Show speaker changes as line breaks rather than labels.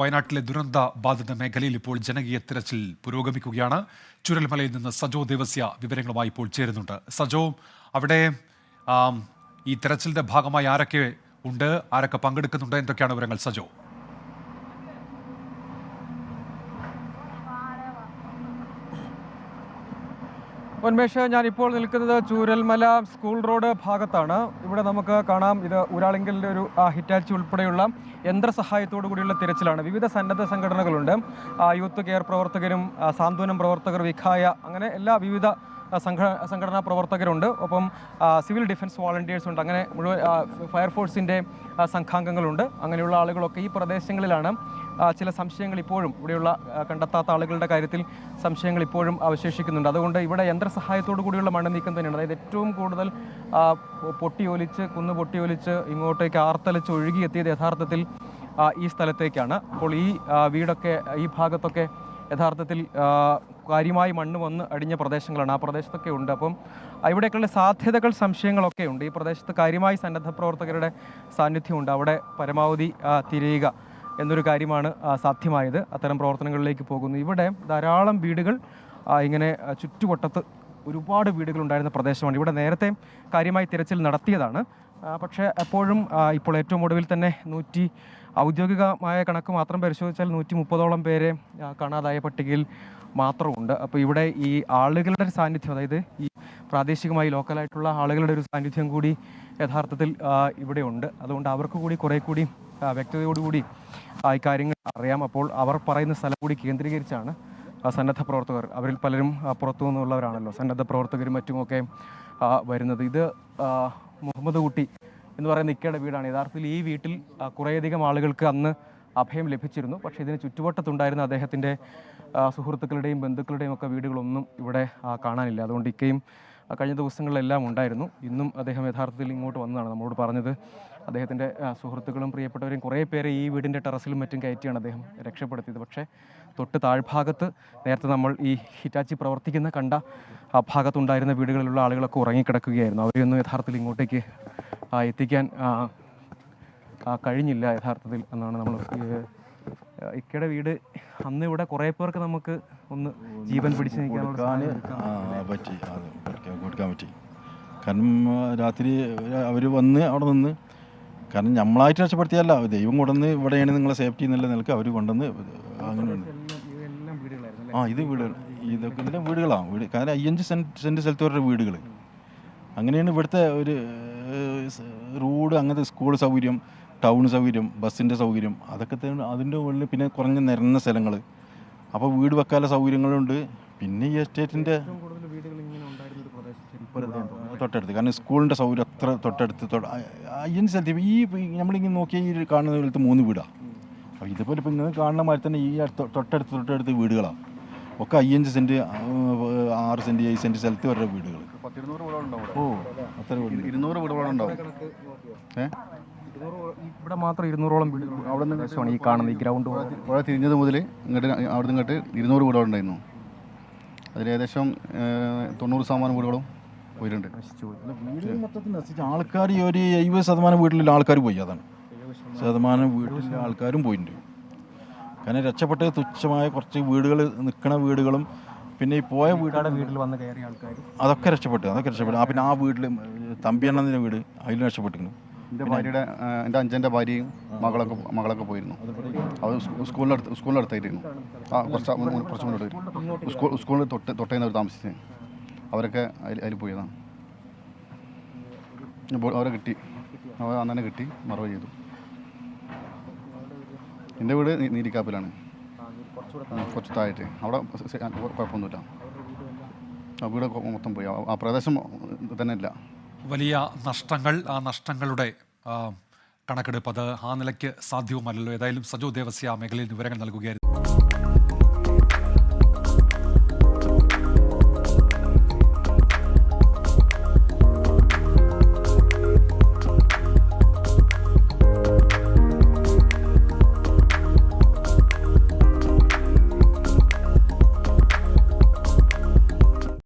വയനാട്ടിലെ ദുരന്ത ബാധിത മേഖലയിൽ ഇപ്പോൾ ജനകീയ തിരച്ചിൽ പുരോഗമിക്കുകയാണ്. ചുരൽമലയിൽ നിന്ന് സജോ ദേവസ്യ വിവരങ്ങളുമായി ഇപ്പോൾ ചേരുന്നുണ്ട്. സജോ അവിടെ ഈ തെരച്ചിലിന്റെ ഭാഗമായി ആരൊക്കെ ഉണ്ട്? ആരൊക്കെ പങ്കെടുക്കുന്നുണ്ട്? എന്തൊക്കെയാണ് വിവരങ്ങൾ സജോ?
ഉന്മേഷ് ഞാനിപ്പോൾ നിൽക്കുന്നത് ചൂരൽമല സ്കൂൾ റോഡ് ഭാഗത്താണ്. ഇവിടെ നമുക്ക് കാണാം ഇത് ഊരാളിങ്കലിന്റെ ഒരു ഹിറ്റാച്ച് ഉൾപ്പെടെയുള്ള യന്ത്രസഹായത്തോടു കൂടിയുള്ള തിരച്ചിലാണ്. വിവിധ സന്നദ്ധ സംഘടനകളുണ്ട്. യൂത്ത് കെയർ പ്രവർത്തകരും സാന്ത്വനം പ്രവർത്തകർ വിഖായ അങ്ങനെ എല്ലാ വിവിധ സംഘ സംഘടനാ പ്രവർത്തകരുണ്ട്. ഒപ്പം സിവിൽ ഡിഫൻസ് വോളണ്ടിയേഴ്സ് ഉണ്ട്. അങ്ങനെ മുഴുവൻ ഫയർഫോഴ്സിന്റെ സംഘാംഗങ്ങളുണ്ട്. അങ്ങനെയുള്ള ആളുകളൊക്കെ ഈ പ്രദേശങ്ങളിലാണ്. ചില സംശയങ്ങൾ ഇപ്പോഴും ഇവിടെയുള്ള കണ്ടെത്താത്ത ആളുകളുടെ കാര്യത്തിൽ സംശയങ്ങൾ ഇപ്പോഴും അവശേഷിക്കുന്നുണ്ട്. അതുകൊണ്ട് ഇവിടെ യന്ത്രസഹായത്തോടു കൂടിയുള്ള മണ്ണ് നീക്കം തന്നെയാണ്. അതായത് ഏറ്റവും കൂടുതൽ പൊട്ടിയൊലിച്ച് കുന്ന് പൊട്ടിയൊലിച്ച് ഇങ്ങോട്ടേക്ക് ആർത്തലിച്ച് ഒഴുകിയെത്തിയത് യഥാർത്ഥത്തിൽ ഈ സ്ഥലത്തേക്കാണ്. അപ്പോൾ ഈ വീടൊക്കെ ഈ ഭാഗത്തൊക്കെ യഥാർത്ഥത്തിൽ കാര്യമായി മണ്ണ് വന്ന് അടിഞ്ഞ പ്രദേശങ്ങളാണ്. ആ പ്രദേശത്തൊക്കെ ഉണ്ട്. അപ്പം ഇവിടേക്കുള്ള സാധ്യതകൾ സംശയങ്ങളൊക്കെ ഉണ്ട്. ഈ പ്രദേശത്ത് കാര്യമായി സന്നദ്ധ പ്രവർത്തകരുടെ സാന്നിധ്യമുണ്ട് അവിടെ പരമാവധി തിരയുക. എന്നൊരു കാര്യമാണ് സാധ്യമായത്. അത്തരം പ്രവർത്തനങ്ങളിലേക്ക് പോകുന്നു. ഇവിടെ ധാരാളം വീടുകൾ ഇങ്ങനെ ചുറ്റുവട്ടത്ത് ഒരുപാട് വീടുകൾ ഉണ്ടായിരുന്ന പ്രദേശമാണ്. ഇവിടെ നേരത്തെ കാര്യമായി തിരച്ചിൽ നടത്തിയതാണ്. പക്ഷേ എപ്പോഴും ഇപ്പോൾ ഏറ്റവും ഒടുവിൽ തന്നെ നൂറ്റി ഔദ്യോഗികമായ കണക്ക് മാത്രം പരിശോധിച്ചാൽ നൂറ്റി മുപ്പതോളം പേരെ കാണാതായ പട്ടികയിൽ മാത്രമുണ്ട്. അപ്പോൾ ഇവിടെ ഈ ആളുകളുടെ സാന്നിധ്യം അതായത് ഈ പ്രാദേശികമായി ലോക്കലായിട്ടുള്ള ആളുകളുടെ ഒരു സാന്നിധ്യം കൂടി യഥാർത്ഥത്തിൽ ഇവിടെയുണ്ട് അതുകൊണ്ട് അവർക്ക് കൂടി കുറേ കൂടി വ്യക്തതയോടുകൂടി കാര്യങ്ങൾ അറിയാം. അപ്പോൾ അവർ പറയുന്ന സ്ഥലം കൂടി കേന്ദ്രീകരിച്ചാണ് സന്നദ്ധ പ്രവർത്തകർ അവരിൽ പലരും പുറത്തു നിന്നുള്ളവരാണല്ലോ സന്നദ്ധ പ്രവർത്തകരും മറ്റുമൊക്കെ വരുന്നത്. ഇത് മുഹമ്മദ് കുട്ടി എന്ന് പറയുന്ന ഇക്കയുടെ വീടാണ്. യഥാർത്ഥത്തിൽ ഈ വീട്ടിൽ കുറേയധികം ആളുകൾക്ക് അന്ന് അഭയം ലഭിച്ചിരുന്നു. പക്ഷേ ഇതിന് ചുറ്റുവട്ടത്തുണ്ടായിരുന്ന അദ്ദേഹത്തിന്റെ സുഹൃത്തുക്കളുടെയും ബന്ധുക്കളുടെയും ഒക്കെ വീടുകളൊന്നും ഇവിടെ കാണാനില്ല. അതുകൊണ്ട് ഇക്കയും കഴിഞ്ഞ ദിവസങ്ങളിലെല്ലാം ഉണ്ടായിരുന്നു. ഇന്നും അദ്ദേഹം യഥാർത്ഥത്തിൽ ഇങ്ങോട്ട് വന്നതാണ് നമ്മളോട് പറഞ്ഞത്. അദ്ദേഹത്തിന്റെ സുഹൃത്തുക്കളും പ്രിയപ്പെട്ടവരും കുറേ പേരെ ഈ വീടിന്റെ ടെറസിലും മറ്റും കയറ്റിയാണ് അദ്ദേഹം രക്ഷപ്പെടുത്തിയത്. പക്ഷേ തൊട്ട് താഴ്ഭാഗത്ത് നേരത്തെ നമ്മൾ ഈ ഹിറ്റാച്ചി പ്രവർത്തിക്കുന്ന കണ്ട ആ ഭാഗത്തുണ്ടായിരുന്ന വീടുകളിലുള്ള ആളുകളൊക്കെ ഉറങ്ങിക്കിടക്കുകയായിരുന്നു. അവരെയൊന്നും യഥാർത്ഥത്തിൽ ഇങ്ങോട്ടേക്ക് എത്തിക്കാൻ കഴിഞ്ഞില്ല യഥാർത്ഥത്തിൽ എന്നാണ് നമ്മൾ ഇക്കയുടെ വീട് അന്ന് ഇവിടെ കുറേ പേർക്ക് നമുക്ക് ഒന്ന് ജീവൻ പിടിച്ചു
പറ്റി കൊടുക്കാൻ പറ്റി. കാരണം രാത്രി അവർ വന്ന് അവിടെ നിന്ന് കാരണം നമ്മളായിട്ട് രക്ഷപ്പെടുത്തിയല്ല ദൈവം കൊണ്ടുവന്ന് ഇവിടെയാണ് നിങ്ങളെ സേഫ്റ്റി എന്നുള്ള നിലയ്ക്ക് അവർ കൊണ്ടുവന്ന് അങ്ങനെ
ഇതെല്ലാം
ആ ഇത് വീടുകൾ ഇതൊക്കെ ഇതിന്റെ വീടുകളാണ്. വീട് കാരണം അയ്യഞ്ച് സെന്റ് സെന്റ് സ്ഥലത്ത് വരുടെ വീടുകൾ അങ്ങനെയാണ് ഇവിടുത്തെ ഒരു റോഡ് അങ്ങനത്തെ സ്കൂൾ സൗകര്യം ടൗൺ സൗകര്യം ബസ്സിന്റെ സൗകര്യം അതൊക്കെ അതിന്റെ ഉള്ളിൽ പിന്നെ കുറഞ്ഞ് നിരന്ന സ്ഥലങ്ങൾ അപ്പോൾ വീട് വെക്കാനുള്ള സൗകര്യങ്ങളുണ്ട്. പിന്നെ ഈ
എസ്റ്റേറ്റിന്റെ കൂടുതൽ വീടുകൾ ഇങ്ങനെ ഉണ്ടായിരുന്ന പ്രദേശം
തൊട്ടടുത്ത്. കാരണം സ്കൂളിന്റെ സൗകര്യം അത്ര തൊട്ടടുത്ത് അതിന് സ്ഥലത്ത് ഈ നമ്മളിങ്ങനെ നോക്കിയാൽ ഈ കാണുന്ന സ്ഥലത്ത് മൂന്ന് വീടാണ് അപ്പോൾ ഇതുപോലെ ഇപ്പോൾ ഇങ്ങനെ കാണുന്ന മാതിരി തന്നെ ഈ അടുത്ത തൊട്ടടുത്ത് തൊട്ടടുത്ത് വീടുകളാണ് ഒക്കെ അയ്യഞ്ച് സെന്റ് ആറ് സെന്റ് ഏഴ് സെന്റ് സ്ഥലത്ത് വരെ വീടുകൾ ഓ അത്ര വീട്
ഇരുന്നൂറ് വീടുകളുണ്ടാവും. ഏ?
ഇവിടെ മാത്രം ഇരുന്നൂറോളം വീടുകൾ അവിടെ നിന്ന് ഈ കാണുന്നത് ഈ ഗ്രൗണ്ട്
പുഴ തിരിഞ്ഞത് മുതൽ ഇങ്ങോട്ട് അവിടെ നിന്ന് ഇങ്ങോട്ട് ഇരുന്നൂറ് വീടുകളുണ്ടായിരുന്നു അതിൽ ഏകദേശം തൊണ്ണൂറ് ശതമാനം വീടുകളും പോയിട്ടുണ്ട്.
വീട് മൊത്തത്തിൽ നശിച്ചു ആൾക്കാർ ഈ ഒരു എഴുപത് ശതമാനം വീട്ടിലുള്ള ആൾക്കാർ പോയി അതാണ്. ശതമാനം വീട്ടിലെ ആൾക്കാരും പോയിട്ടുണ്ട്. കാരണം രക്ഷപ്പെട്ട തുച്ഛമായ കുറച്ച് വീടുകൾ നിൽക്കുന്ന വീടുകളും പിന്നെ ഈ പോയ വീട്
വീട്ടിൽ വന്ന് കയറിയ ആൾക്കാർ
അതൊക്കെ രക്ഷപ്പെട്ടു അതൊക്കെ രക്ഷപ്പെട്ടു. ആ പിന്നെ ആ വീട്ടിൽ തമ്പിയണ്ണന്റെ വീട് അതിലും രക്ഷപ്പെട്ടിരുന്നു
എന്റെ ഭാര്യയുടെ എന്റെ അഞ്ചന്റെ ഭാര്യയും മകളൊക്കെ മകളൊക്കെ പോയിരുന്നു. അത് സ്കൂളിനടുത്ത് സ്കൂളിനടുത്തായിരുന്നു. ആ കുറച്ച് കുറച്ച് മുന്നോട്ട് സ്കൂൾ സ്കൂളിൽ തൊട്ട് തൊട്ടേന്ന് അവർ താമസിച്ചത് അവരൊക്കെ അതിൽ അതിൽ പോയതാണ്. അവരെ കിട്ടി. അവർ അന്നെ കിട്ടി മറവ് ചെയ്തു. എന്റെ വീട് നീരിക്കാപ്പിലാണ് കുറച്ച് താഴെ അവിടെ കുഴപ്പമൊന്നുമില്ല. ആ വീട് മൊത്തം പോയി. ആ പ്രദേശം തന്നെ ഇല്ല.
വലിയ നഷ്ടങ്ങൾ ആ നഷ്ടങ്ങളുടെ കണക്കെടുപ്പ് അത് ആ നിലയ്ക്ക് സാധ്യവുമല്ലല്ലോ ഏതായാലും സജോ ദേവസ്യ ആ മേഖലയിൽ വിവരങ്ങൾ നൽകുകയായിരുന്നു.